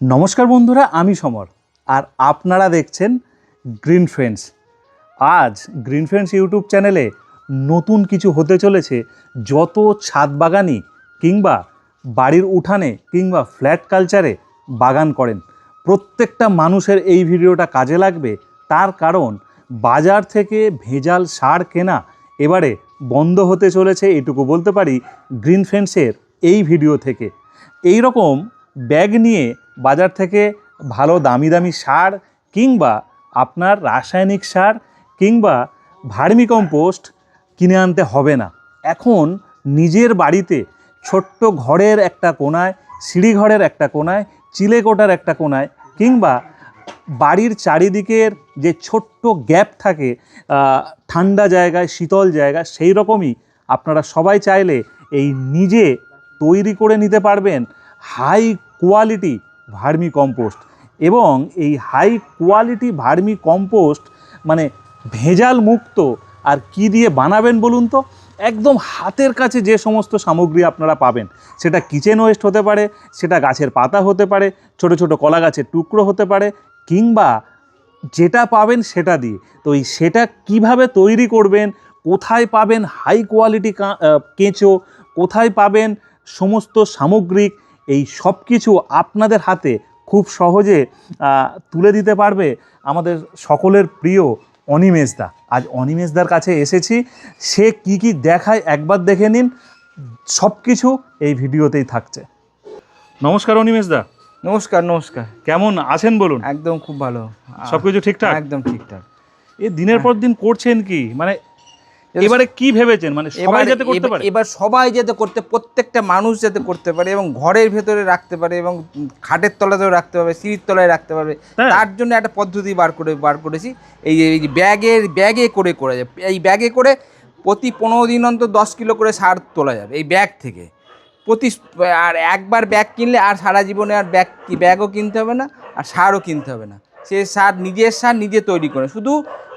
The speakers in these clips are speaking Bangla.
নমস্কার বন্ধুরা, আমি সমর। আর আপনারা দেখছেন গ্রিন ফ্রেন্ডস আজ গ্রিন ফ্রেন্ডস ইউটিউব চ্যানেলে নতুন কিছু হতে চলেছে। যত ছাদ বাগানি কিংবা বাড়ির উঠানে কিংবা ফ্ল্যাট কালচারে বাগান করেন, প্রত্যেকটা মানুষের এই ভিডিওটা কাজে লাগবে। তার কারণ, বাজার থেকে ভেজাল সার কেনা এবারে বন্ধ হতে চলেছে এটুকু বলতে পারি গ্রিন ফ্রেন্ডসের এই ভিডিও থেকে। এই রকম ব্যাগ নিয়ে বাজার থেকে ভালো দামি দামি সার কিংবা আপনার রাসায়নিক সার কিংবা ভার্মি কম্পোস্ট কিনে আনতে হবে না। এখন নিজের বাড়িতে ছোট্ট ঘরের একটা কোনায়, সিঁড়িঘরের একটা কোনায় চিলেকোটার একটা কোনায় কিংবা বাড়ির চারিদিকের যে ছোট্ট গ্যাপ থাকে ঠান্ডা জায়গায়, শীতল জায়গা সেই রকমই আপনারা সবাই চাইলে এই নিজে তৈরি করে নিতে পারবেন। হাই কোয়ালিটি ভার্মি কম্পোস্ট এবং এই হাই কোয়ালিটি ভার্মি কম্পোস্ট মানে ভেজাল মুক্ত আর কি দিয়ে বানাবেন বলুন তো? একদম হাতের কাছে যে সমস্ত সামগ্রী আপনারা পাবেন, সেটা কিচেন ওয়েস্ট হতে পারে, সেটা গাছের পাতা হতে পারে, ছোট ছোট কলা গাছের টুকরো হতে পারে, কিংবা যেটা পাবেন সেটা দিয়ে। তো এই সেটা কীভাবে তৈরি করবেন, কোথায় পাবেন হাই কোয়ালিটি কেঁচো, কোথায় পাবেন সমস্ত সামগ্রিক এই সব কিছু আপনাদের হাতে খুব সহজে তুলে দিতে পারবে আমাদের সকলের প্রিয় অনিমেষদা আজ অনিমেষদার কাছে এসেছি। সে কি কি দেখায় একবার দেখে নিন। সব কিছু এই ভিডিওতেই থাকছে। নমস্কার অনিমেষদা নমস্কার নমস্কার। কেমন আছেন বলুন? একদম খুব ভালো। সব কিছু ঠিকঠাক? একদম ঠিকঠাক। এ দিনের পর দিন করছেন কি? মানে এবারে কি ভেবেছেন? মানে সবাই যাতে করতে এবার- পারে? এবার সবাই যাতে করতে প্রত্যেকটা মানুষ যাতে করতে পারে এবং ঘরের ভেতরে রাখতে পারে এবং খাটের তলাতেও রাখতে পারবে সিঁড়ির তলায় রাখতে পারবে হ্যাঁ। তার জন্য একটা পদ্ধতি বার করে বার করেছি। এই যে ব্যাগের ব্যাগে করে করা যায়। এই ব্যাগে করে প্রতি পনেরো দিন অন্তর দশ কিলো করে সার তোলা যাবে এই ব্যাগ থেকে। প্রতি আর একবার ব্যাগ কিনলে আর সারা জীবনে আর ব্যাগ কি ব্যাগও কিনতে হবে না আর সারও কিনতে হবে না। সে সার নিজের সার নিজে তৈরি করে। শুধু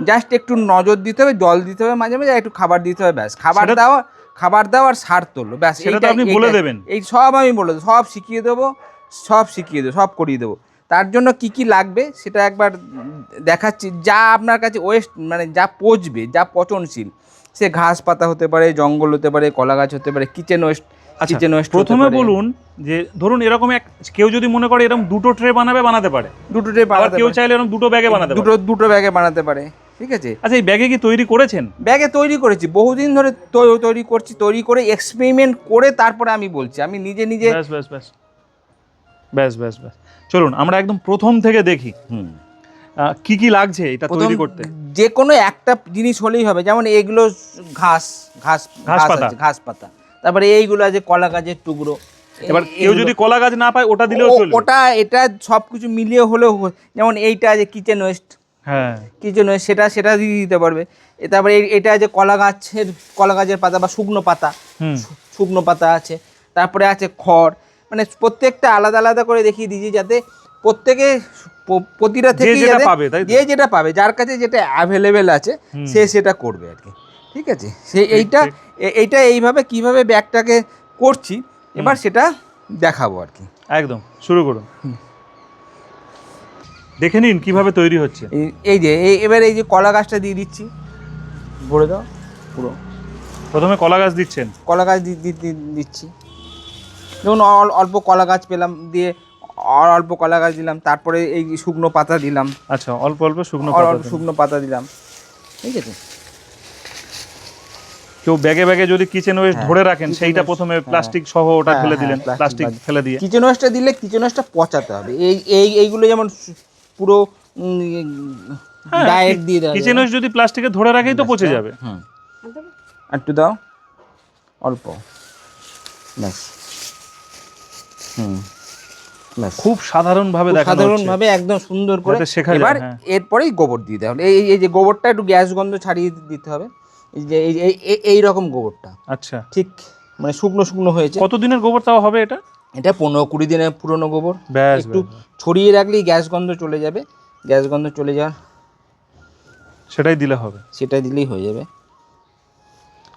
জাস্ট একটু নজর দিতে হবে জল দিতে হবে মাঝে মাঝে একটু খাবার দিতে হবে ব্যাস। খাবার দেওয়া খাবার দাও আর সার তোলো ব্যাস। সেটা তো আপনি বলে দেবেন। এই সব আমি বলে দেবো সব শিখিয়ে দেবো সব শিখিয়ে দেবো সব করিয়ে দেবো। তার জন্য কি কি লাগবে সেটা একবার দেখাচ্ছি। যা আপনার কাছে ওয়েস্ট মানে যা পচবে যা পচনশীল সে ঘাস পাতা হতে পারে জঙ্গল হতে পারে কলা গাছ হতে পারে কিচেন ওয়েস্ট কিচেন ওয়েস্ট প্রথমে বলুন যে ধরুন এরকম এক কেউ যদি মনে করে এরকম দুটো ট্রে বানাবে বানাতে পারে। দুটো ট্রে বানাতে কেউ চাইলে এরকম দুটো ব্যাগে বানাতে দুটো দুটো ব্যাগে বানাতে পারে ঠিক আছে? আচ্ছা এই ব্যাগে কি তৈরি করেছেন? ব্যাগে তৈরি করেছি বহুদিন ধরে তৈরি করছি তৈরি করে এক্সপেরিমেন্ট করে তারপরে আমি বলছি। আমি নিজে নিজে ব্যাস ব্যাস ব্যাস। ব্যাস ব্যাস ব্যাস। চলুন আমরা একদম প্রথম থেকে দেখি। কি কি লাগছে এটা তৈরি করতে? যে কোনো একটা জিনিস হলেই হবে যেমন এগুলো ঘাস ঘাস ঘাস ঘাস পাতা। ঘাস পাতা। তারপরে এইগুলো আছে কলা গাছের টুকরো। এবার কেউ যদি কলা গাছ না পায় ওটা দিলেও চলবে। ওটা এটা সব কিছু মিলিয়ে হলেও যেমন এইটা আছে কিচেন ওয়েস্ট হ্যাঁ। কিচেন ওয়েস্ট সেটা সেটা দিয়ে দিতে পারবে। তারপরে এটা আছে কলা গাছের কলা গাছের পাতা বা শুকনো পাতা। হুম। শুকনো পাতা আছে। তারপরে আছে খড়। মানে প্রত্যেকটা আলাদা আলাদা করে দেখিয়ে দিয়েছি যাতে প্রত্যেকে প্রতিটা থেকে যেটা পাবে? যে যেটা পাবে যার কাছে যেটা অ্যাভেলেবেল আছে সে সেটা করবে আর কি। ঠিক আছে? সে এইটা এইটা এইভাবে কীভাবে ব্যাগটাকে করছি এবার সেটা দেখাবো আর কি। একদম শুরু করুন। দেখে নিন কীভাবে তৈরি হচ্ছে। এই- যে এবার এই যে কলা গাছটা দিয়ে দিচ্ছি। ভরে দাও পুরো। প্রথমে কলা গাছ দিচ্ছেন। কলা গাছ দিচ্ছি। যেমন অল- অল্প কলা গাছ পেলাম দিয়ে অল্প কলা গাছ দিলাম তারপরে এই শুকনো পাতা দিলাম। আচ্ছা অল্প অল্প শুকনো। শুকনো পাতা দিলাম। ঠিক আছে? কেউ ব্যাগে ব্যাগে যদি কিচেন ওয়েস্ট হ্যাঁ, ধরে রাখেন সেইটা প্রথমে হ্যাঁ। প্লাস্টিক সহ ওটা হ্যাঁ, ফেলে হ্যাঁ, দিলেন প্লাস্টিক ফেলে দিয়ে। কিচেন ওয়েস্টটা দিলে কিচেন ওয়েস্টটা পচাতে হবে। এই এই এইগুলো যেমন পুরো ডায়েট দিয়ে দেওয়া কিচেন ওয়েস্ট যদি প্লাস্টিকে ধরে রাখেই তো পচে যাবে। হুম। একটু দাও। অল্প। ব্যাস। হুম। ব্যাস। খুব সাধারণ ভাবে দেখানো সাধারণ ভাবে একদম সুন্দর করে। এবার হ্যাঁ। এরপরেই গোবর দিতে হবে। এই এই যে গোবরটা একটু গ্যাস গন্ধ ছাড়িয়ে দিতে হবে। যে এই- এই- এই- এই রকম গোবরটা। আচ্ছা। ঠিক মানে শুকনো শুকনো হয়েছে। কতদিনের গোবর তাও হবে এটা? এটা পনেরো কুড়ি দিনের পুরনো গোবর। একটু। ছড়িয়ে রাখলেই গ্যাস গন্ধ চলে যাবে। গ্যাস গন্ধ চলে যাওয়ার সেটাই দিলে হবে। সেটা দিলেই হয়ে যাবে।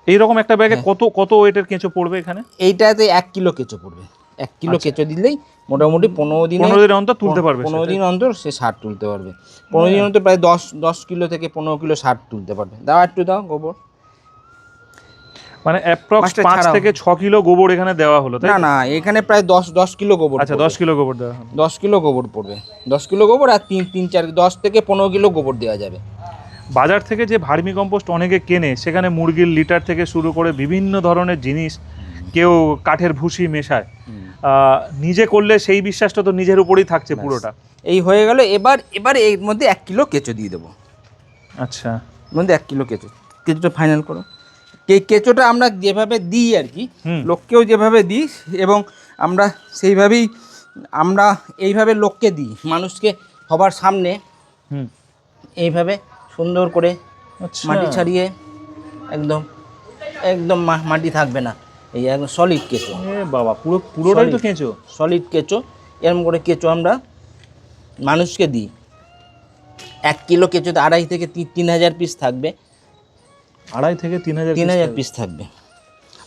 এইরকম একটা ব্যাগে হ্যাঁ। কত কত ওয়েটের কেঁচো পড়বে এখানে? এইটাতে এক কিলো কেঁচো পড়বে। এক কিলো কেঁচো দিলেই মোটামুটি পনেরো দিনে পনেরো দিন অন্তর তুলতে পারবে পনেরো দিন অন্তর সে সার তুলতে পারবে। পনেরো দিন অন্তর প্রায় দশ দশ কিলো থেকে পনেরো কিলো সার তুলতে পারবে। দাও একটু দাও গোবর। মানে অ্যাপ্রক্স পাঁচ থেকে ছ কিলো গোবর এখানে দেওয়া হলো তাই না না এখানে প্রায় দশ দশ কিলো গোবর আচ্ছা দশ কিলো গোবর দেওয়া দশ কিলো গোবর পড়বে। দশ কিলো গোবর আর তিন তিন চার দশ থেকে পনেরো কিলো গোবর দেওয়া যাবে। বাজার থেকে যে ভার্মি কম্পোস্ট অনেকে কেনে সেখানে মুরগির লিটার থেকে শুরু করে বিভিন্ন ধরনের জিনিস কেউ কাঠের ভুসি মেশায়। নিজে করলে সেই বিশ্বাসটা তো নিজের উপরেই থাকছে পুরোটা। এই হয়ে গেল এবার এবার এর মধ্যে এক কিলো কেঁচো দিয়ে দেবো। আচ্ছা। মধ্যে এক কিলো কেঁচো। কেঁচোটা ফাইনাল করো। কে কেঁচোটা আমরা যেভাবে দিই আর কি। লোককেও যেভাবে দিই এবং আমরা সেইভাবেই আমরা এইভাবে লোককে দিই মানুষকে সবার সামনে এইভাবে সুন্দর করে আচ্ছা। মাটি ছাড়িয়ে একদম একদম মা- মাটি থাকবে না। এই একদম সলিড কেঁচো। বাবা পুরো পুরোটাই তো কেঁচো? সলিড কেঁচো। এরকম করে কেঁচো আমরা মানুষকে দিই। এক কিলো কেঁচোতে আড়াই থেকে তিন হাজার পিস থাকবে। আড়াই থেকে তিন হাজার তিন হাজার পিস থাকবে।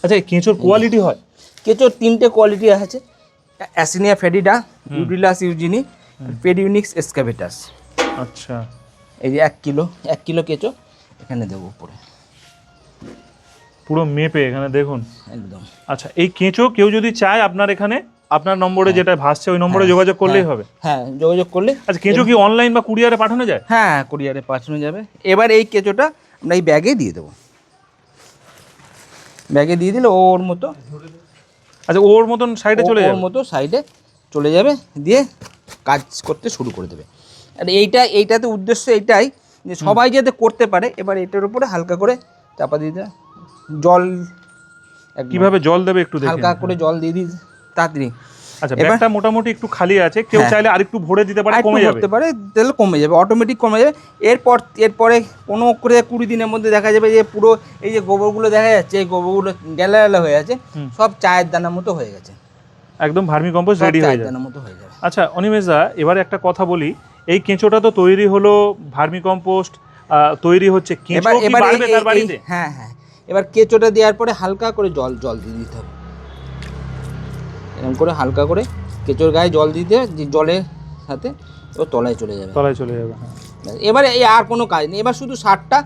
আচ্ছা কেঁচোর কোয়ালিটি হয়? কেঁচোর তিনটে কোয়ালিটি আছে। Eisenia fetida Eudrilus eugeniae Perionyx excavatus. আচ্ছা। এই যে এক কিলো এক কিলো কেঁচো এখানে দেবো উপরে। পুরো মেপে এখানে দেখুন। একদম। আচ্ছা এই কেঁচো কেউ যদি চায় আপনার এখানে আপনার নম্বরে যেটা ভাসছে ওই নম্বরে যোগাযোগ করলেই হবে। হ্যাঁ যোগাযোগ করলে আচ্ছা কেঁচো কি অনলাইন বা কুরিয়ারে পাঠানো যায়? হ্যাঁ কুরিয়ারে পাঠানো যাবে। এবার এই কেঁচোটা আমরা এই ব্যাগে দিয়ে দেবো। ব্যাগে দিয়ে দিলে ওর মতো আচ্ছা ওর মতন সাইডে চলে ও- ওর মতো সাইডে চলে যাবে দিয়ে কাজ করতে শুরু করে দেবে। আর এইটা এইটাতে উদ্দেশ্য এইটাই যে সবাই যাতে করতে পারে এবার এটার উপরে হালকা করে চাপা দিয়ে দেয়। জল কীভাবে জল দেবে একটু হালকা করে জল দিয়ে দিই তাড়াতাড়ি। আচ্ছা ব্যাগটা মোটামুটি একটু খালি আছে কেউ হ্যাঁ। চাইলে আরেকটু ভরে দিতে পারে কমে যাবে। করতে পারে তাহলে কমে যাবে অটোমেটিক কমে যাবে। এরপর এরপরে কোনো করে কুড়ি দিনের মধ্যে দেখা যাবে যে পুরো এই যে গোবরগুলো দেখা যাচ্ছে এই গোবরগুলো গেলা গেলা হয়ে আছে সব চায়ের দানার মতো হয়ে গেছে। একদম ভার্মি কম্পোস্ট রেডি হয়ে চায়ের যাবে। দানার মতো হয়ে যাবে। আচ্ছা অনিমেশদা এবারে একটা কথা বলি এই কেঁচোটা তো তৈরি হলো ভার্মি কম্পোস্ট তৈরি হচ্ছে কেঁচো কি বাড়বে তার বাড়িতে? হ্যাঁ হ্যাঁ। এবার কেঁচোটা দেওয়ার পরে হালকা করে জল জল দিয়ে দিতে হবে। এরকম করে হালকা করে কেঁচোর গায়ে জল দিতে যে জলের সাথে ও তলায় চলে যাবে। তলায় চলে যাবে হ্যাঁ। এবারে এই আর কোনো কাজ নেই। এবার শুধু সারটা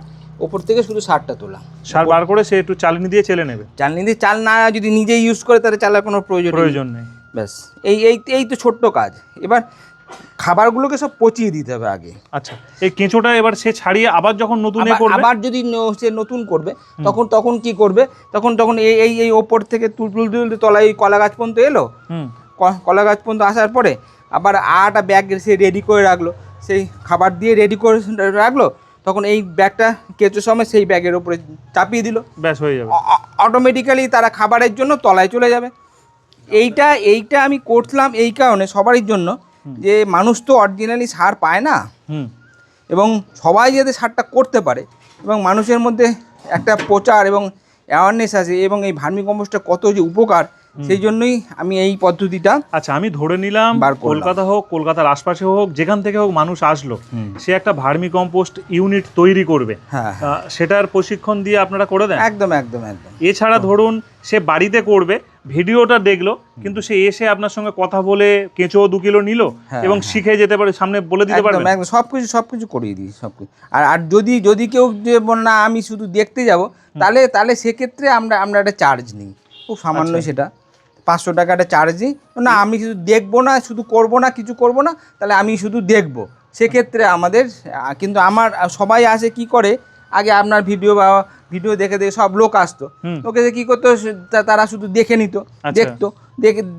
ওপর থেকে শুধু সারটা তোলা। সার বার করে সে একটু চালনি দিয়ে চেলে নেবে। চালনি দিয়ে চাল না যদি নিজে ইউজ করে তাহলে চালার কোনো প্রয়োজন প্রয়োজন নেই। ব্যাস এই এই এই তো ছোট্ট কাজ। এবার খাবারগুলোকে সব পচিয়ে দিতে হবে আগে। আচ্ছা এই কেঁচোটা এবার সে ছাড়িয়ে আবার যখন নতুন আবার- করবে? আবার যদি সে নতুন করবে তখন তখন কি করবে? তখন তখন এই এই ওপর থেকে তুল তুল তুলতে তলায় এই কলা গাছ পর্যন্ত এলো? হুম। কলা গাছ পর্যন্ত আসার পরে আবার আটা ব্যাগ সে রেডি করে রাখল। সেই খাবার দিয়ে রেডি করে রাখল তখন এই ব্যাগটা কেঁচো সময় সেই ব্যাগের ওপরে চাপিয়ে দিল। ব্যাস হয়ে যাবে। অটোমেটিক্যালি তারা খাবারের জন্য তলায় চলে যাবে। এইটা এইটা আমি করছিলাম এই কারণে সবারই জন্য। যে মানুষ তো অরিজিনালি সার পায় না। হুম। এবং সবাই যাতে সারটা করতে পারে এবং মানুষের মধ্যে একটা প্রচার এবং অ্যাওয়ারনেস আছে এবং এই ভার্মি কম্পোস্টটা কত যে উপকার সেই জন্যই আমি এই পদ্ধতিটা আচ্ছা আমি ধরে নিলাম কলকাতা হোক কলকাতার আশপাশে হোক যেখান থেকে হোক মানুষ আসলো সে একটা ভার্মি কম্পোস্ট ইউনিট তৈরি করবে। হ্যাঁ আহ, সেটার প্রশিক্ষণ দিয়ে আপনারা করে দেন? একদম একদম একদম। এছাড়া ধরুন সে বাড়িতে করবে ভিডিওটা দেখল কিন্তু সে এসে আপনার সঙ্গে কথা বলে কেঁচো দু কিলো নিল হ্যাঁ, এবং শিখে যেতে পারে সামনে বলে দিতে পারবে। একদম সব কিছু সব কিছু করিয়ে দিই সব কিছু। আর আর যদি যদি কেউ যে না আমি শুধু দেখতে যাব তাহলে তাহলে সেক্ষেত্রে আমরা আমরা একটা চার্জ নিই। খুব সামান্য আচ্ছা। সেটা। পাঁচশো টাকা একটা চার্জ নিই। না আমি শুধু দেখব না শুধু করব না কিছু করব না তাহলে আমি শুধু দেখব। সেক্ষেত্রে আমাদের কিন্তু আমার সবাই আসে কি করে? আগে আপনার ভিডিও বা ভিডিও দেখে দেখে সব লোক আসতো। ওকে কি যে কী করতো তারা শুধু দেখে নিত আচ্ছা। দেখতো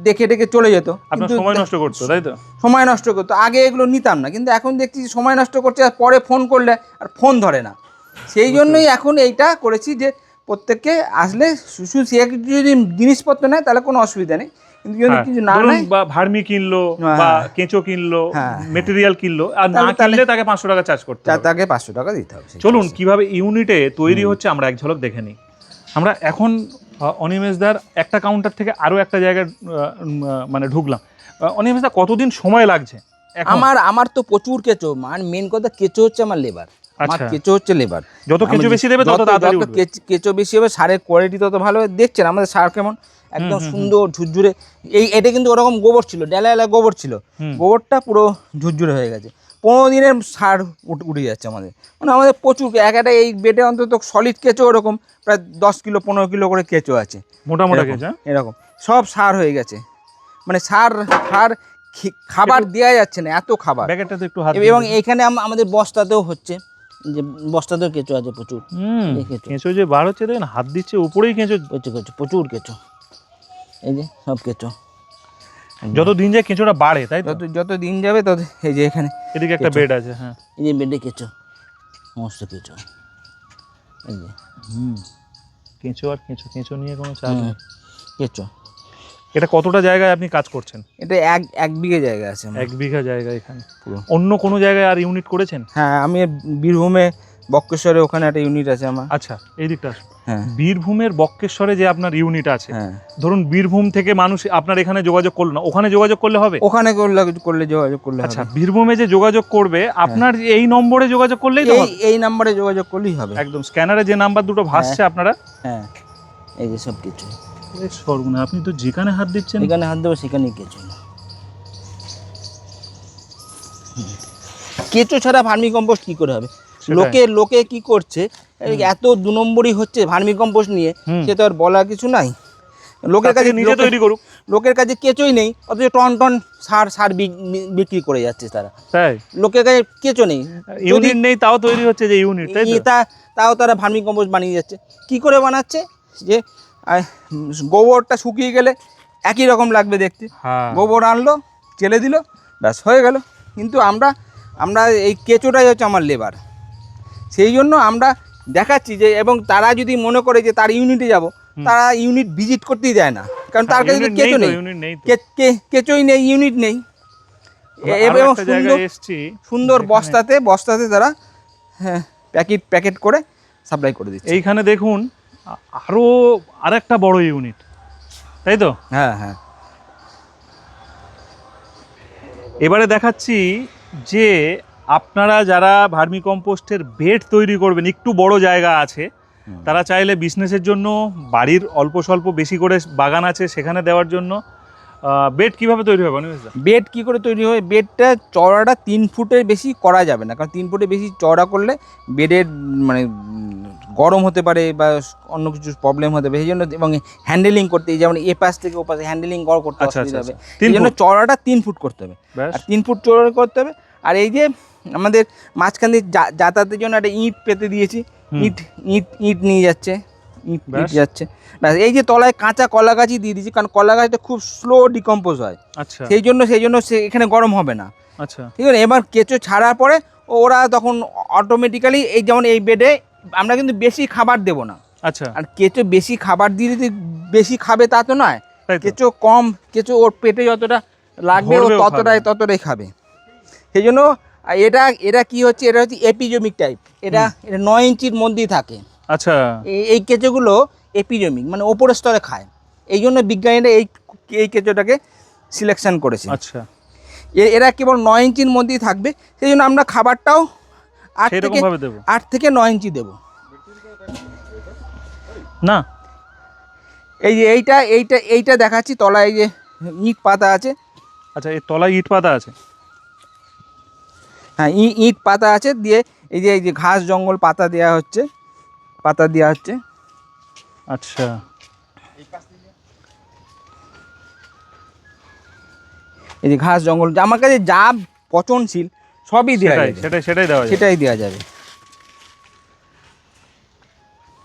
দেখে দেখে চলে যেত। কিন্তু সময় নষ্ট করতো তাই তো? সময় নষ্ট করতো। আগে এগুলো নিতাম না কিন্তু এখন দেখছি সময় নষ্ট করছে আর পরে ফোন করলে আর ফোন ধরে না। সেই জন্যই এখন এইটা করেছি যে প্রত্যেককে আসলে শুধু সে যদি জিনিসপত্র নেয় তাহলে কোনো অসুবিধা নেই। কিন্তু হ্যাঁ, কিছু না বা ভার্মি কিনলো হ্যাঁ, বা হ্যাঁ। কেঁচো কিনলো মেটেরিয়াল কিনলো আর না কিনলে তাকে পাঁচশো টাকা চার্জ করতে তাকে পাঁচশো টাকা দিতে হবে চলুন কীভাবে ইউনিটে তৈরি হচ্ছে আমরা এক ঝলক দেখে নিই। আমরা এখন আহ, অনিমেষদার একটা কাউন্টার থেকে আরও একটা জায়গায় মানে ঢুকলাম। আহ, অনিমেষদা কতদিন সময় লাগছে? আমার আমার তো প্রচুর কেঁচো মানে মেন কথা কেঁচো হচ্ছে আমার লেবার আমার আচ্ছা। কেঁচো হচ্ছে লেবার যত কেঁচো বেশি দেবে তত তাড়াতাড়ি কেঁচো বেশি হবে সারের কোয়ালিটি তত ভালো। দেখছেন আমাদের সার কেমন? একদম সুন্দর ঝুরঝুরে। এই এটা কিন্তু ওরকম গোবর ছিল ডেলা এলা গোবর ছিল। গোবরটা পুরো ঝুরঝুরে হয়ে গেছে। পনেরো দিনের সার উঠ- যাচ্ছে আমাদের। মানে আমাদের প্রচুর এক একটা এই বেডে অন্তত সলিড কেঁচো ওরকম প্রায় দশ কিলো পনেরো কিলো করে কেঁচো আছে। মোটা মোটা এরকম, হ্যাঁ? এরকম। সব সার হয়ে গেছে। মানে সার সার খি- খাবার দেওয়া যাচ্ছে না এত খাবার। তো একটু এবং এখানে আম- আমাদের বস্তাতেও হচ্ছে যে বস্তাতেও কেঁচো আছে প্রচুর। কেঁচো। কেঁচো যে বার হচ্ছে দেখেন হাত দিচ্ছে উপরেই কেঁচো। কেঁচো কেঁচো প্রচুর কেঁচো। এই যে সব কেঁচো। যত দিন যায় কেঁচোটা বাড়ে তাই তো? যত যত দিন যাবে তত এই যে এখানে এদিকে একটা বেড আছে হ্যাঁ। এই যে বেডে কেঁচো সমস্ত কেঁচো। এই যে হুম। কেঁচো আর কেঁচো কেঁচো নিয়ে কোনো চাপ নেই। কেঁচো। এটা কতটা জায়গায় আপনি কাজ করছেন? এটা এক এক বিঘে জায়গা আছে এক বিঘা জায়গা এখানে। পুরো। অন্য কোনো জায়গায় আর ইউনিট করেছেন? হ্যাঁ আমি বীরভূমে বক্রেশ্বরে ওখানে একটা ইউনিট আছে আমার। আচ্ছা এই দিকটা। হ্যাঁ। বীরভূমের বক্কেশ্বরে যে আপনার ইউনিট আছে হ্যাঁ। ধরুন বীরভূম থেকে মানুষ আপনার এখানে যোগাযোগ করল না ওখানে যোগাযোগ করলে হবে? ওখানে করলে যোগাযোগ করলে আচ্ছা বীরভূমে যে যোগাযোগ করবে আপনার এই নম্বরে যোগাযোগ করলেই তো এই নাম্বারে যোগাযোগ করলেই হবে। একদম স্ক্যানারে যে নাম্বার দুটো ভাসছে আপনারা। হ্যাঁ। এই যে সব কিছু। সর্বনা আপনি তো যেখানে হাত দিচ্ছেন। এখানে হাত দেবো সেখানেই কেঁচো কেঁচো ছাড়া ভার্মি কম্পোস্ট কি করে হবে। লোকে লোকে কি করছে? এত দু নম্বরই হচ্ছে ভার্মি কম্পোস্ট নিয়ে সে তো আর বলার কিছু নাই। লোকের কাছে নিজে তৈরি করুক। লোকের কাছে কেঁচোই নেই অথচ টন টন সার সার বিক্রি করে যাচ্ছে তারা। তাই? লোকের কাছে কেঁচো নেই। ইউনিট নেই তাও তৈরি হচ্ছে যে ইউনিট তাই তা? তাও তারা ভার্মি কম্পোস্ট বানিয়ে যাচ্ছে। কি করে বানাচ্ছে? যে গোবরটা শুকিয়ে গেলে একই রকম লাগবে দেখতে। হ্যাঁ। গোবর আনলো চেলে দিল ব্যাস হয়ে গেল। কিন্তু আমরা আমরা এই কেঁচোটাই হচ্ছে আমার লেবার। সেই জন্য আমরা দেখাচ্ছি যে এবং তারা যদি মনে করে যে তার ইউনিটে যাব তারা ইউনিট ভিজিট করতেই দেয় না। কারণ তার কাছে কেঁচো হ্যাঁ, নেই কেঁচোই নেই ইউনিট নেই। এবং সুন্দর সুন্দর বস্তাতে বস্তাতে তারা হ্যাঁ প্যাকেট প্যাকেট করে সাপ্লাই করে দিচ্ছে। এইখানে দেখুন আ- আরও আরেকটা বড় ইউনিট তাই তো? হ্যাঁ হ্যাঁ। এবারে দেখাচ্ছি যে আপনারা যারা ভার্মি কম্পোস্টের বেড তৈরি করবেন একটু বড় জায়গা আছে তারা চাইলে বিজনেসের জন্য বাড়ির অল্প স্বল্প বেশি করে বাগান আছে সেখানে দেওয়ার জন্য বেড কীভাবে তৈরি হবে বেড কি করে তৈরি হয়? বেডটা চওড়াটা তিন ফুটের বেশি করা যাবে না কারণ তিন ফুটের বেশি চওড়া করলে বেডের মানে গরম হতে পারে বা অন্য কিছু প্রবলেম হতে পারে সেই জন্য এবং হ্যান্ডেলিং করতে যেমন এ পাশ থেকে ও পাশে হ্যান্ডেলিং করতে আচ্ছা, অসুবিধা আচ্ছা, হবে। আচ্ছা। তিন জন্য ফুট? চওড়াটা তিন ফুট করতে হবে। আর তিন ফুট চওড়া করতে হবে আর এই যে আমাদের মাঝখান দিয়ে যাতায়াতের জন্য একটা ইট পেতে দিয়েছি। ইট ইট ইট নিয়ে যাচ্ছে। ইট ইট যাচ্ছে। ব্যাস এই যে তলায় কাঁচা কলা গাছই দিয়ে দিয়েছি কারণ কলা গাছটা খুব স্লো ডিকম্পোজ হয়। আচ্ছা। সেই জন্য সেই জন্য সে এখানে গরম হবে না। আচ্ছা। ঠিক আছে এবার কেঁচো ছাড়ার পরে ওরা তখন অটোমেটিক্যালি এই যেমন এই বেডে আমরা কিন্তু বেশি খাবার দেব না। আচ্ছা। আর কেঁচো বেশি খাবার দিলে যে বেশি খাবে তা তো নয়। কেঁচো কম কেঁচো ওর পেটে যতটা লাগবে ও ততটাই ততটাই খাবে। সেই জন্য এটা এটা কি হচ্ছে এটা হচ্ছে এপিজমিক টাইপ এটা এটা নয় ইঞ্চির মধ্যেই থাকে। আচ্ছা। এই- কেঁচোগুলো এপিজমিক মানে ওপরের স্তরে খায়। এই জন্য বিজ্ঞানীরা এই এই কেঁচোটাকে সিলেকশন করেছে। আচ্ছা। এরা কেবল নয় ইঞ্চির মধ্যেই থাকবে। সেই জন্য আমরা খাবারটাও আট থেকে দেবো। আট থেকে নয় ইঞ্চি দেবো। না। এই যে এইটা এইটা এইটা দেখাচ্ছি তলায় যে ইট পাতা আছে। আচ্ছা এই তলায় ইট পাতা আছে। হ্যাঁ ইট পাতা আছে দিয়ে এই যে এই যে ঘাস জঙ্গল পাতা দেওয়া হচ্ছে পাতা দেওয়া হচ্ছে। আচ্ছা। এই যে ঘাস জঙ্গল আমার কাছে যা পচনশীল সবই দেওয়া যাবে। সেটাই সেটাই দেওয়া যায় সেটাই দেওয়া যাবে।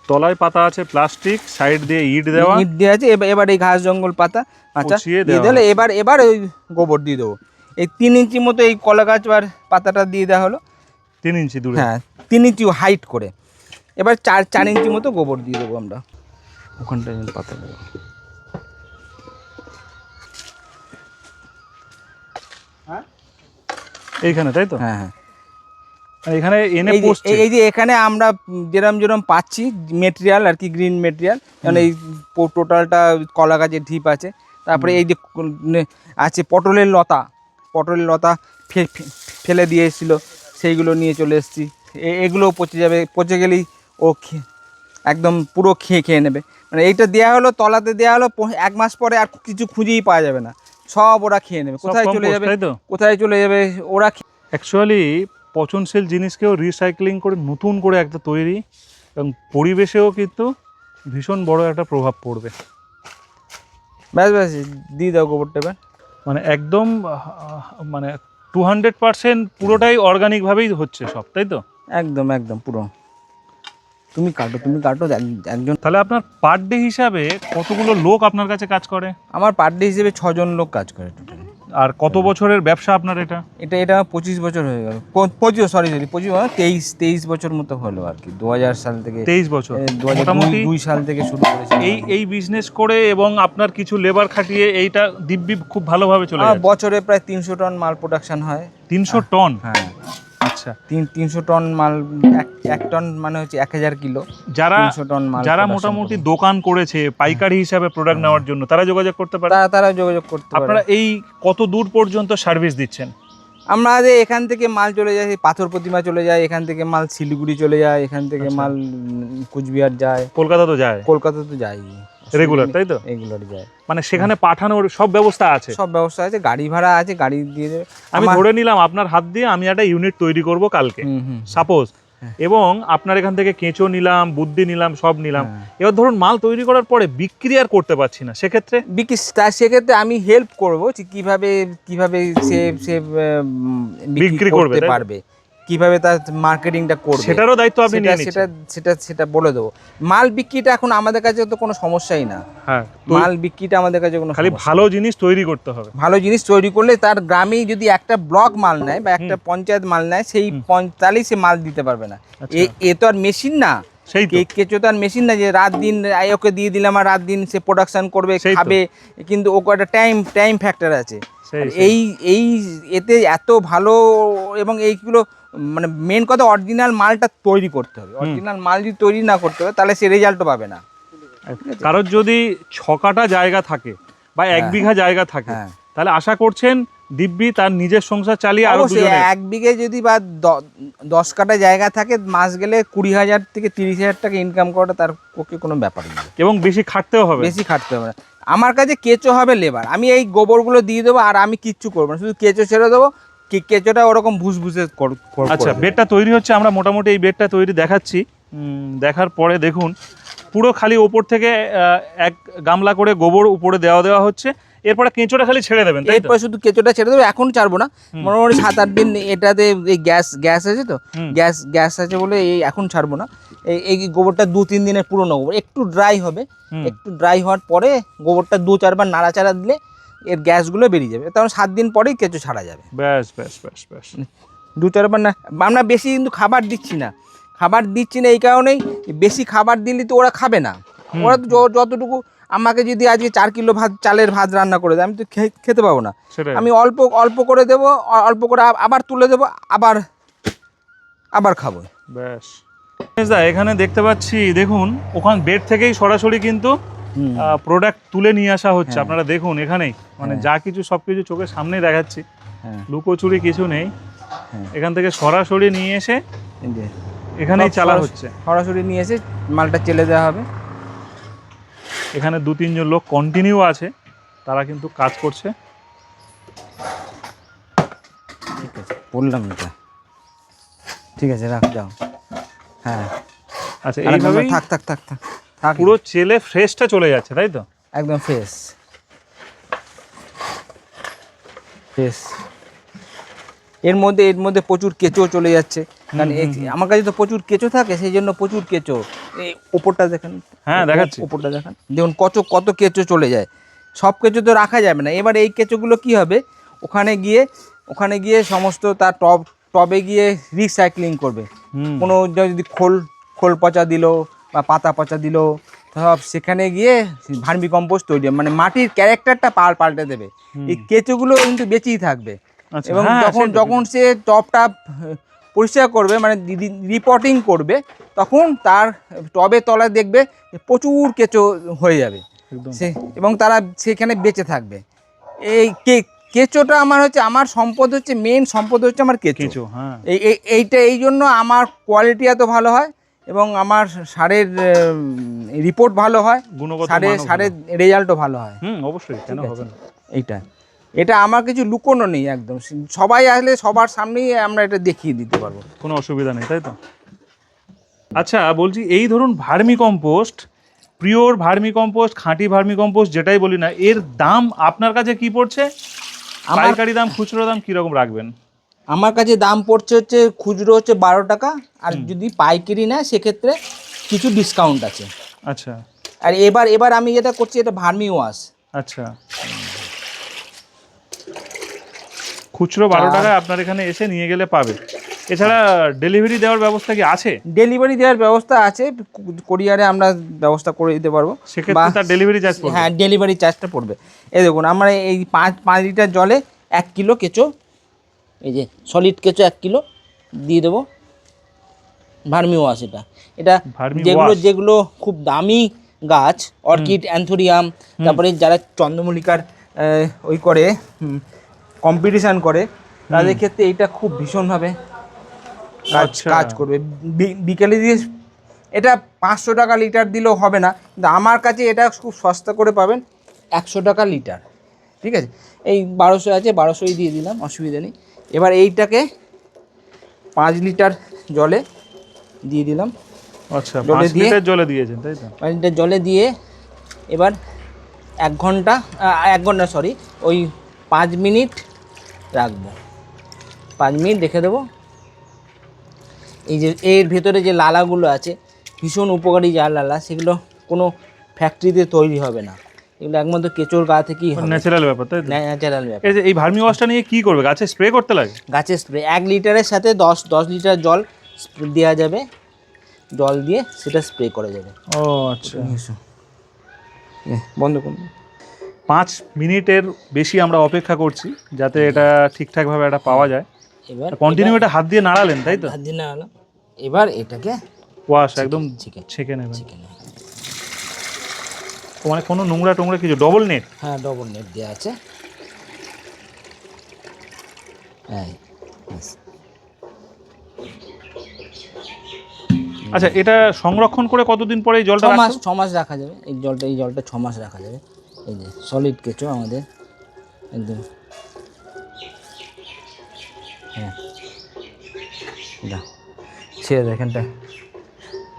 তলায় পাতা আছে প্লাস্টিক সাইড দিয়ে ইট দেওয়া। ইট দেওয়া আছে এবার এবার এই ঘাস জঙ্গল পাতা আচ্ছা দিয়ে দিলে এবার এবার ওই গোবর দিয়ে দেবো। এই তিন ইঞ্চি মতো এই কলা গাছ আর পাতাটা দিয়ে দেওয়া হলো। তিন ইঞ্চি দূরে? হ্যাঁ তিন ইঞ্চি হাইট করে। এবার চার চার ইঞ্চি মতো গোবর দিয়ে দেবো আমরা। ওখানটায় পাতা দেবো। এইখানে তাই তো? হ্যাঁ হ্যাঁ। এখানে এনে যে- এই যে এখানে আমরা যেরম যেরম পাচ্ছি মেটেরিয়াল আর কি গ্রিন মেটেরিয়াল মানে এই টোটালটা কলা গাছের ঢিপ আছে। তারপরে এই যে আছে পটলের লতা। পটলের লতা ফেলে দিয়ে এসেছিল সেইগুলো নিয়ে চলে এসেছি। এগুলোও পচে যাবে পচে গেলেই ও একদম পুরো খেয়ে খেয়ে নেবে। মানে এইটা দেওয়া হলো তলাতে দেওয়া হলো এক মাস পরে আর কিছু খুঁজেই পাওয়া যাবে না। সব ওরা খেয়ে নেবে। কোথায় চলে যাবে? তো? কোথায় চলে যাবে? ওরা অ্যাকচুয়ালি পচনশীল জিনিসকেও রিসাইক্লিং করে নতুন করে একটা তৈরি এবং পরিবেশেও কিন্তু ভীষণ বড় একটা প্রভাব পড়বে। ব্যাস ব্যাস দিয়ে দাও গোবরটা এবার। মানে একদম মানে টু হান্ড্রেড পার্সেন্ট পুরোটাই অর্গানিকভাবেই হচ্ছে সব তাই তো? একদম একদম পুরো। তুমি কাটো তুমি কাটো একজন তাহলে আপনার পার ডে হিসাবে কতগুলো লোক আপনার কাছে কাজ করে? আমার পার ডে হিসেবে ছজন লোক কাজ করে টোটাল আর কত বছরের ব্যবসা আপনার এটা? এটা এটা পঁচিশ বছর হয়ে গেল। পঁচিশ সরি সরি পঁচিশ বছর, তেইশ তেইশ বছর মতো হলো আর কি। দু হাজার সাল থেকে তেইশ বছর। মোটামুটি দুই সাল থেকে শুরু করেছি। এই এই বিজনেস করে এবং আপনার কিছু লেবার খাটিয়ে এইটা দিব্যি খুব ভালোভাবে চলে বছরে প্রায় তিনশো টন মাল প্রোডাকশন হয়। তিনশো টন হ্যাঁ। আচ্ছা তিন তিনশো টন মাল এক টন মানে হচ্ছে এক হাজার কিলো। যারা টন মাল যারা মোটামুটি দোকান করেছে পাইকারি হিসাবে প্রোডাক্ট নেওয়ার জন্য তারা যোগাযোগ করতে পারে? তারা তারা যোগাযোগ করতে পারে। আপনারা এই কত দূর পর্যন্ত সার্ভিস দিচ্ছেন? আমরা যে এখান থেকে মাল চলে যায় পাথর প্রতিমা চলে যায় এখান থেকে মাল শিলিগুড়ি চলে যায় এখান থেকে আচ্ছা। মাল কুচবিহার যায়। কলকাতা তো যায়। কলকাতা তো যাই রেগুলার তাই তো? রেগুলার যায়। মানে সেখানে পাঠানোর সব ব্যবস্থা আছে? সব ব্যবস্থা আছে গাড়ি ভাড়া আছে গাড়ি দিয়ে দেবে। আমি ধরে নিলাম আপনার হাত দিয়ে আমি একটা ইউনিট তৈরি করব কালকে সাপোজ হ্যাঁ। এবং আপনার এখান থেকে কেঁচো নিলাম বুদ্ধি নিলাম সব নিলাম। হ্যাঁ। এবার ধরুন মাল তৈরি করার পরে বিক্রি আর করতে পারছি না সেক্ষেত্রে? বিক্রি সেক্ষেত্রে আমি হেল্প করব কীভাবে কীভাবে সে সে বিক্রি করতে পারবে। কীভাবে তার মার্কেটিংটা করবে? সেটারও দায়িত্ব আপনি নিয়ে সেটা সেটা সেটা বলে দেবো। মাল বিক্রিটা এখন আমাদের কাছে তো কোনো সমস্যাই না। হ্যাঁ মাল বিক্রিটা আমাদের কাছে কোনো খালি ভালো জিনিস তৈরি করতে হবে। ভালো জিনিস তৈরি করলে তার গ্রামেই যদি একটা ব্লক মাল নেয় বা একটা পঞ্চায়েত মাল নেয় সেই তাহলেই সে মাল দিতে পারবে না। আচ্ছা। এ- তো আর মেশিন না। সেই কেঁচো তো আর মেশিন না যে রাত দিন আই ওকে দিয়ে দিলাম আর রাত দিন সে প্রোডাকশন করবে খাবে কিন্তু ওকে একটা টাইম টাইম ফ্যাক্টর আছে। এই এই এতে এত ভালো এবং এইগুলো মানে মেন কথা অরিজিনাল মালটা তৈরি করতে হবে। অরিজিনাল মাল যদি তৈরি না করতে হবে তাহলে সে রেজাল্টও পাবে না। কারোর যদি ছকাটা জায়গা থাকে বা এক হ্যাঁ। বিঘা জায়গা থাকে হ্যাঁ। তাহলে আশা করছেন দিব্যি তার নিজের সংসার চালিয়ে আরও এক বিঘে যদি বা দশ কাটা জায়গা থাকে মাস গেলে কুড়ি হাজার থেকে তিরিশ হাজার টাকা ইনকাম করাটা তার পক্ষে কোনো ব্যাপার না। এবং বেশি খাটতেও হবে। বেশি খাটতে হবে না। আমার কাছে কেঁচো হবে লেবার আমি এই গোবরগুলো দিয়ে দেবো আর আমি কিচ্ছু করব না। শুধু কেঁচো ছেড়ে দেবো কি কেঁচোটা ওরকম ভুসভুসে আচ্ছা। বেডটা তৈরি হচ্ছে আমরা মোটামুটি এই বেডটা তৈরি দেখাচ্ছি। দেখার পরে দেখুন পুরো খালি ওপর থেকে এক গামলা করে গোবর উপরে দেওয়া দেওয়া হচ্ছে। এরপরে কেঁচোটা খালি ছেড়ে দেবেন এরপরে শুধু কেঁচোটা ছেড়ে দেবো এখন ছাড়বো না। মোটামুটি সাত আট দিন এটাতে এই গ্যাস গ্যাস আছে তো? গ্যাস গ্যাস আছে বলে এই এখন ছাড়বো না। এই এই গোবরটা দু তিন দিনের পুরনো গোবর একটু ড্রাই হবে। একটু ড্রাই হওয়ার পরে গোবরটা দু চারবার নাড়াচাড়া দিলে এর গ্যাসগুলো বেরিয়ে যাবে। তখন সাত দিন পরেই কেঁচো ছাড়া যাবে। ব্যাস ব্যাস ব্যাস ব্যাস। দু চারবার না আমরা বেশি কিন্তু খাবার দিচ্ছি না। খাবার দিচ্ছি না এই কারণেই বেশি খাবার দিলে তো ওরা খাবে না। ওরা তো যতটুকু আমাকে যদি আজকে চার কিলো ভাত চালের ভাত রান্না করে দেয় আমি তো খেতে পাবো না। আমি অল্প অল্প করে দেবো অল্প করে আবার তুলে দেবো আবার আবার খাব। ব্যাস। দা এখানে দেখতে পাচ্ছি দেখুন ওখান বেড থেকেই সরাসরি কিন্তু প্রোডাক্ট তুলে নিয়ে আসা হচ্ছে। হ্যাঁ। আপনারা দেখুন এখানেই মানে হ্যাঁ। যা কিছু সব কিছু চোখের সামনেই দেখাচ্ছি। হ্যাঁ। লুকোচুরি কিছু নেই। এখান থেকে সরাসরি নিয়ে এসে এখানেই চালা হচ্ছে। সরাসরি নিয়ে এসে মালটা চেলে দেওয়া হবে। এখানে দু তিনজন লোক কন্টিনিউ আছে। তারা কিন্তু কাজ করছে। ঠিক আছে বললাম এটা। ঠিক আছে রাখ যাও। হ্যাঁ। আচ্ছা থাক থাক থাক থাক থাক। পুরো চেলে ফ্রেশটা চলে যাচ্ছে তাই তো? একদম ফ্রেশ। ফ্রেশ। এর মধ্যে এর মধ্যে প্রচুর কেঁচো চলে যাচ্ছে। কারণ এই- আমার কাছে তো প্রচুর কেঁচো থাকে সেই জন্য প্রচুর কেঁচো। এই ওপরটা দেখেন। হ্যাঁ, দেখাচ্ছি। ওপরটা দেখেন। দেখুন কত কত কেঁচো চলে যায়। সব কেঁচো তো রাখা যাবে না। এবার এই কেঁচোগুলো কি হবে? ওখানে গিয়ে ওখানে গিয়ে সমস্ত তার টব টবে গিয়ে রিসাইক্লিং করবে। কোনো যদি খোল খোল পচা দিল বা পাতা পচা দিল সব সেখানে গিয়ে ভার্মি কম্পোস্ট তৈরি হবে। মানে মাটির ক্যারেক্টারটা পাল পাল্টে দেবে। এই কেঁচোগুলো কিন্তু বেঁচেই থাকবে। আচ্ছা, এবং হ্যাঁ, যখন সে যখন সে টবটা পরিষ্কার করবে মানে রিপোর্টিং করবে তখন তার টবে তলায় দেখবে প্রচুর কেঁচো হয়ে যাবে। সে এবং তারা সেখানে বেঁচে থাকবে। এই কে কেঁচোটা আমার হচ্ছে আমার সম্পদ হচ্ছে মেন সম্পদ হচ্ছে আমার কেঁচো। কেঁচো হ্যাঁ। এই- এইটা এই জন্য আমার কোয়ালিটি এত ভালো হয়। এবং আমার সারের রিপোর্ট ভালো হয় গুণগত সারে সারের রেজাল্টও ভালো হয়। হুম অবশ্যই কেন হবে না। এইটা। এটা আমার কিছু লুকোনো নেই একদম। সবাই আসলে সবার সামনেই আমরা এটা দেখিয়ে দিতে পারব। কোনো অসুবিধা নেই তাই তো? আচ্ছা বলছি এই ধরুন vermicompost pure vermicompost খাঁটি ভার্মি কম্পোস্ট যেটাই বলি না এর দাম আপনার কাছে কি পড়ছে? আমার পাইকারি দাম খুচরো দাম কীরকম রাখবেন? আমার কাছে দাম পড়ছে হচ্ছে খুচরো হচ্ছে বারো টাকা আর যদি পাইকারি নেয় সেক্ষেত্রে কিছু ডিসকাউন্ট আছে। আচ্ছা। আর এবার এবার আমি যেটা করছি এটা ভার্মি ওয়াশ। আচ্ছা। খুচরো বারো টাকায় আপনার এখানে এসে নিয়ে গেলে পাবে। এছাড়া ডেলিভারি দেওয়ার ব্যবস্থা কি আছে? ডেলিভারি দেওয়ার ব্যবস্থা আছে কোরিয়ারে আমরা ব্যবস্থা করে দিতে পারব। সেক্ষেত্রে তার ডেলিভারি চার্জ হ্যাঁ ডেলিভারি চার্জটা পড়বে। এই দেখুন আমরা এই পাঁচ পাঁচ লিটার জলে এক কিলো কেঁচো এই যে সলিড কেঁচো এক কিলো দিয়ে দেবো। ভার্মি ওয়াশ এটা। এটা যেগুলো যেগুলো খুব দামি গাছ অর্কিড অ্যান্থোরিয়াম তারপরে যারা চন্দ্রমল্লিকার ওই করে কম্পিটিশান করে তাদের ক্ষেত্রে এটা খুব ভীষণভাবে কাজ আচ্ছা। কাজ করবে। বিকেলে দিয়ে এটা পাঁচশো টাকা লিটার দিলেও হবে না কিন্তু আমার কাছে এটা খুব সস্তা করে পাবেন একশো টাকা লিটার। ঠিক আছে? এই বারোশো আছে বারোশোই দিয়ে দিলাম অসুবিধা নেই। এবার এইটাকে পাঁচ লিটার জলে দিয়ে দিলাম। আচ্ছা জলে পাঁচ দিয়ে- লিটার জলে দিয়েছেন তাই তো? পাঁচ লিটার জলে দিয়ে এবার এক ঘণ্টা এক ঘণ্টা সরি ওই পাঁচ মিনিট রাখব। পাঁচ মিনিট রেখে দেবো। এই যে এর ভেতরে যে লালাগুলো আছে ভীষণ উপকারী যা লালা সেগুলো কোনো ফ্যাক্টরিতে তৈরি হবে না। এগুলো একমাত্র কেঁচোর গা থেকেই ন্যাচারাল ব্যাপার তাই তো? ন্যাচারাল ব্যাপার। এই ভার্মি ওয়াশটা নিয়ে কি করবে? গাছে স্প্রে করতে লাগে? গাছের স্প্রে এক লিটারের সাথে দশ দশ লিটার জল দেওয়া যাবে। জল দিয়ে সেটা স্প্রে করা যাবে। ও আচ্ছা। বন্ধ করুন পাঁচ মিনিটের বেশি আমরা অপেক্ষা করছি যাতে এটা ঠিকঠাকভাবে এটা পাওয়া যায়। এবার কন্টিনিউ এটা হাত দিয়ে নাড়ালেন তাই তো? হাত দিয়ে নাড়ালাম। এবার এটাকে ওয়াশ একদম ছেঁকে নেবেন। মানে কোনো নোংরা টোংরা কিছু ডবল নেট হ্যাঁ ডবল নেট দেওয়া আছে। ব্যাস। আচ্ছা এটা সংরক্ষণ করে কতদিন পরে এই জলটা মাস ছ মাস রাখা যাবে। এই জলটা এই জলটা ছ মাস রাখা যাবে। এই যে সলিড কেঁচো আমাদের। একদম। হ্যাঁ। ছেড়ে দে এখানটা।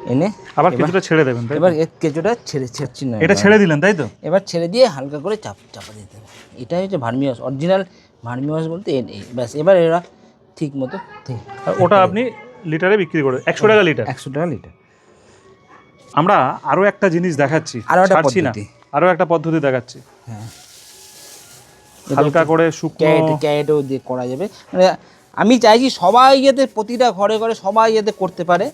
এনে আবার কিছুটা ছেড়ে দেবেন? এবার কেঁচোটা ছেড়ে ছেড়ছি না এটা ছেড়ে দিলেন তাই তো? এবার ছেড়ে দিয়ে হালকা করে চাপ চাপা দিতে হবে। এটাই হচ্ছে ভার্মিওয়াস অরিজিনাল ভার্মিওয়াস বলতে এ- এই ব্যাস এবার এরা ঠিক মতো আর ওটা আপনি লিটারে বিক্রি করে একশো টাকা লিটার। একশো টাকা লিটার। আমরা আরও একটা জিনিস দেখাচ্ছি আরও একটা পদ্ধতি। আরও একটা পদ্ধতি দেখাচ্ছি। হ্যাঁ। হালকা করে শুকনো ক্যারেট ক্যারেটও দিয়ে করা যাবে। মানে আমি চাইছি সবাই যাতে প্রতিটা ঘরে ঘরে সবাই যাতে করতে পারে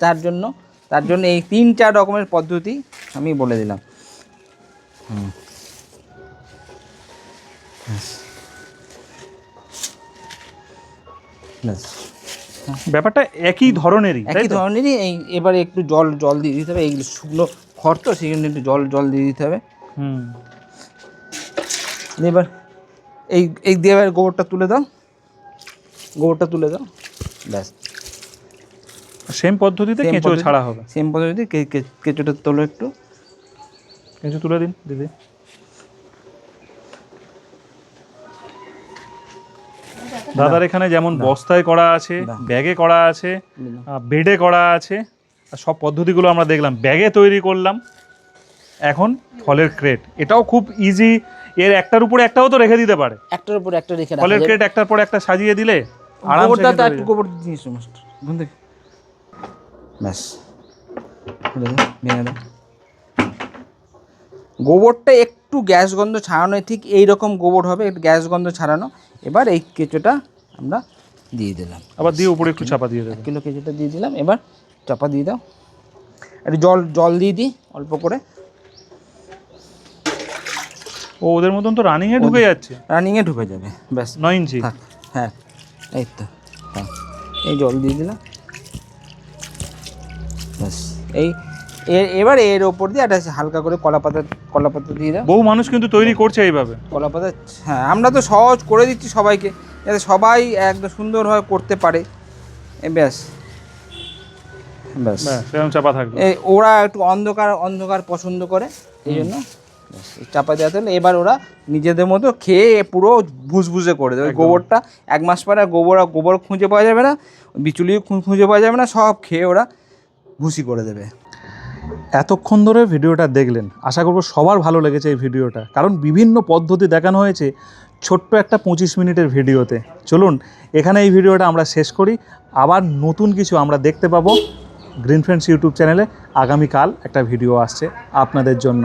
তার জন্য তার জন্য এই তিন চার রকমের পদ্ধতি আমি বলে দিলাম। হুম। ব্যাপারটা একই ধরনেরই একই ধরনেরই এই এবারে একটু জল জল দিয়ে দিতে হবে এইগুলো শুকনো খড় তো সেই জন্য একটু জল জল দিয়ে দিতে হবে। হুম। এবার এই এই দিয়ে এবার গোবরটা তুলে দাও। গোবরটা তুলে দাও। ব্যাস। সেম পদ্ধতিতে কেঁচো ছাড়া হবে। সেম পদ্ধতিতে কে- কে- কেঁচোটা তোলো একটু। কেঁচো তুলে দিন দিদি। দাদার এখানে যেমন বস্তায় করা আছে ব্যাগে করা আছে বেডে করা আছে আর সব পদ্ধতিগুলো আমরা দেখলাম। ব্যাগে তৈরি করলাম এখন ফলের ক্রেট এটাও খুব ইজি এর একটার উপরে একটাও তো রেখে দিতে পারে। একটার উপর একটা রেখে ফলের ক্রেট একটার পর একটা সাজিয়ে দিলে আরামসে তো একটু গোবর দিয়ে সমস্ত। ব্যাস। ভেঙে দাও। গোবরটা একটু গ্যাস গন্ধ ছাড়ানো ঠিক এই রকম গোবর হবে একটু গ্যাস গন্ধ ছাড়ানো। এবার এই কেঁচোটা আমরা দিয়ে দিলাম। আবার দিয়ে উপরে একটু চাপা দিয়ে দেবে। এক কিলো কেঁচোটা দিয়ে দিলাম এবার চাপা দিয়ে দাও। একটু জল জল দিয়ে দিই অল্প করে। ও ওদের মতন তো রানিংয়ে ঢুকে যাচ্ছে। রানিংয়ে ঢুকে যাবে ব্যাস। নয় ইঞ্চি হ্যাঁ এই তো হ্যাঁ। এই জল দিয়ে দিলাম। ব্যাস। এই এবার এর ওপর দিয়ে একটা হালকা করে কলা পাতা কলা পাতা দিয়ে দাও। বহু মানুষ কিন্তু তৈরি করছে এইভাবে। কলা পাতা হ্যাঁ আমরা তো সহজ করে দিচ্ছি সবাইকে যাতে সবাই একদম সুন্দরভাবে করতে পারে। ব্যাস। ব্যাস। চাপা থাকবে। এই ওরা একটু অন্ধকার অন্ধকার পছন্দ করে এই জন্য। চাপা দেওয়া হলে এবার ওরা নিজেদের মতো খেয়ে পুরো ভুসভুসে করে দেবে। গোবরটা এক মাস পরে গোবর গোবর খুঁজে পাওয়া যাবে না বিচুলিও খুঁজে পাওয়া যাবে না সব খেয়ে ওরা ভুসি করে দেবে। এতক্ষণ ধরে ভিডিওটা দেখলেন, আশা করব সবার ভালো লেগেছে এই ভিডিওটা। কারণ বিভিন্ন পদ্ধতি দেখানো হয়েছে ছোট্ট একটা পঁচিশ মিনিটের ভিডিওতে। চলুন, এখানে এই ভিডিওটা আমরা শেষ করি। আবার নতুন কিছু আমরা দেখতে পাবো। গ্রিন ফ্রেন্ডস ইউটিউব চ্যানেলে আগামীকাল একটা ভিডিও আসছে আপনাদের জন্য।